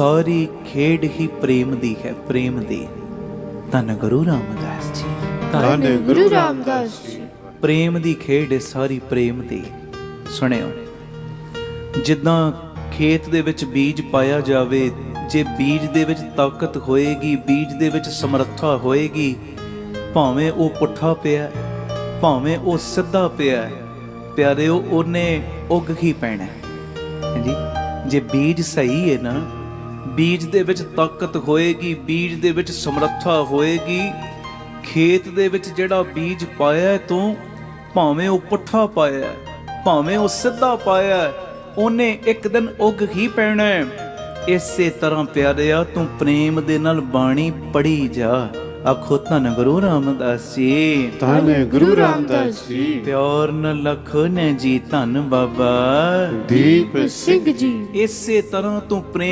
ਸਾਰੀ ਖੇਡ ਹੀ ਪ੍ਰੇਮ ਦੀ ਹੈ ਪ੍ਰੇਮ ਦੀ। ਧੰਨ ਗੁਰੂ ਰਾਮਦਾਸ ਜੀ। ਧੰਨ ਗੁਰੂ ਰਾਮਦਾਸ ਜੀ। ਪ੍ਰੇਮ ਦੀ ਖੇਡ ਹੈ ਸਾਰੀ ਪ੍ਰੇਮ ਦੀ। ਸੁਣਿਓ ਜਿੱਦਾਂ ਖੇਤ ਦੇ ਵਿੱਚ ਬੀਜ ਪਾਇਆ ਜਾਵੇ ਜੇ ਬੀਜ ਦੇ ਵਿੱਚ ਤਾਕਤ ਹੋਏਗੀ ਬੀਜ ਦੇ ਵਿੱਚ ਸਮਰੱਥਾ ਹੋਏਗੀ ਭਾਵੇਂ ਉਹ ਪੁੱਠਾ ਪਿਆ ਹੈ, ਭਾਵੇਂ ਉਹ ਸਿੱਧਾ ਪਿਆ ਹੈ, ਪਿਆਰਿਓ ਉਹਨੇ ਉੱਗ ਹੀ ਪੈਣਾ। ਹੈ। ਹਾਂਜੀ ਜੇ ਬੀਜ ਸਹੀ ਹੈ ਨਾ ਬੀਜ ਦੇ ਵਿੱਚ ਤਾਕਤ ਹੋਏਗੀ ਬੀਜ ਦੇ ਵਿੱਚ ਸਮਰੱਥਾ ਹੋਏਗੀ। ਖੇਤ ਦੇ ਵਿੱਚ ਜਿਹੜਾ ਬੀਜ ਪਾਇਆ ਤੂੰ ਭਾਵੇਂ ਉਹ ਪੁੱਠਾ ਪਾਇਆ ਭਾਵੇਂ ਉਹ ਸਿੱਧਾ ਪਾਇਆ ਉਹਨੇ ਇੱਕ ਦਿਨ ਉੱਗ ਹੀ ਪੈਣਾ ਹੈ। ਇਸੇ ਤਰ੍ਹਾਂ ਪਿਆਰਿਆ ਤੂੰ ਪ੍ਰੇਮ ਦੇ ਨਾਲ ਬਾਣੀ ਪੜੀ ਜਾ। ਆਖੋ ਧੰਨ ਗੁਰੂ ਰਾਮਦਾਸ ਜੀ। ਧੰਨ ਗੁਰੂ ਰਾਮਦਾਸ ਜੀ। ਪਿਆਰ ਨ ਲਖੋ ਨੇ ਜੀ ਧੰਨ ਬਾਬਾ। ਦੀਪ ਸਿੰਘ ਜੀ। ਇਸੇ ਤਰ੍ਹਾਂ ਤੂੰ ਪ੍ਰੇਮ